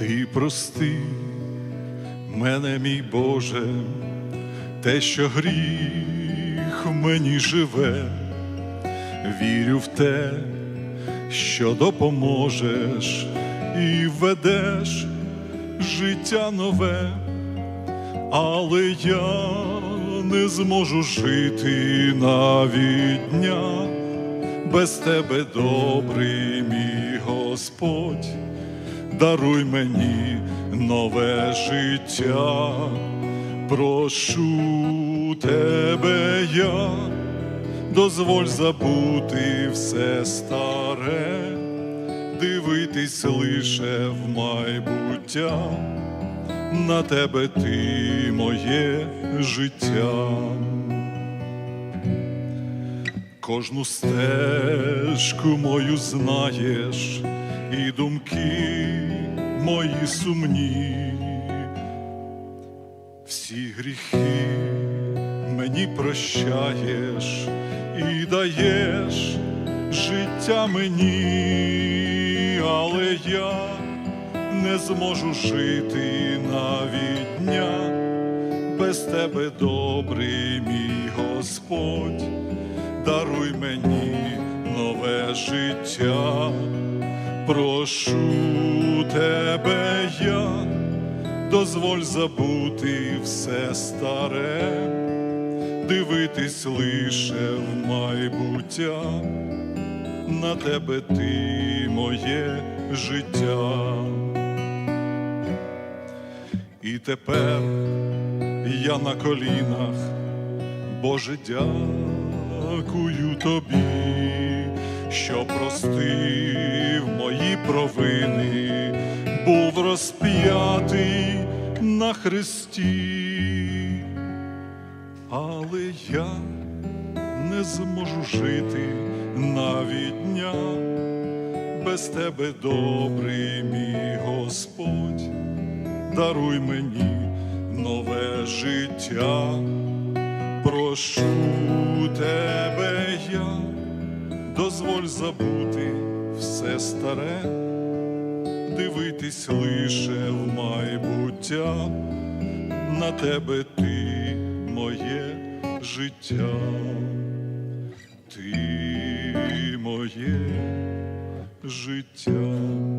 Ти прости мене, мій Боже, те, що гріх в мені живе, вірю в те, що допоможеш і ведеш життя нове, але я не зможу жити навіть дня без тебе, добрий мій Господь даруй мені нове життя, прошу тебе я, дозволь забути все старе, дивитись лише в майбуття, на тебе ти моє життя. Кожну стежку мою знаєш, і думки мої сумні, всі гріхи мені прощаєш і даєш життя мені, але я не зможу жити навіть дня. Без тебе, добрий мій Господь, даруй мені нове життя, прошу тебе я, дозволь забути все старе, дивитись лише в майбуття, на тебе ти моє життя. І тепер я на колінах, Боже, дякую тобі, що простив мої провини, був розп'ятий на хресті, але я не зможу жити навіть дня. Без тебе, добрий мій Господь даруй мені нове життя, прошу дозволь забути все старе, дивитись лише в майбуття, на тебе ти моє життя, ти моє життя.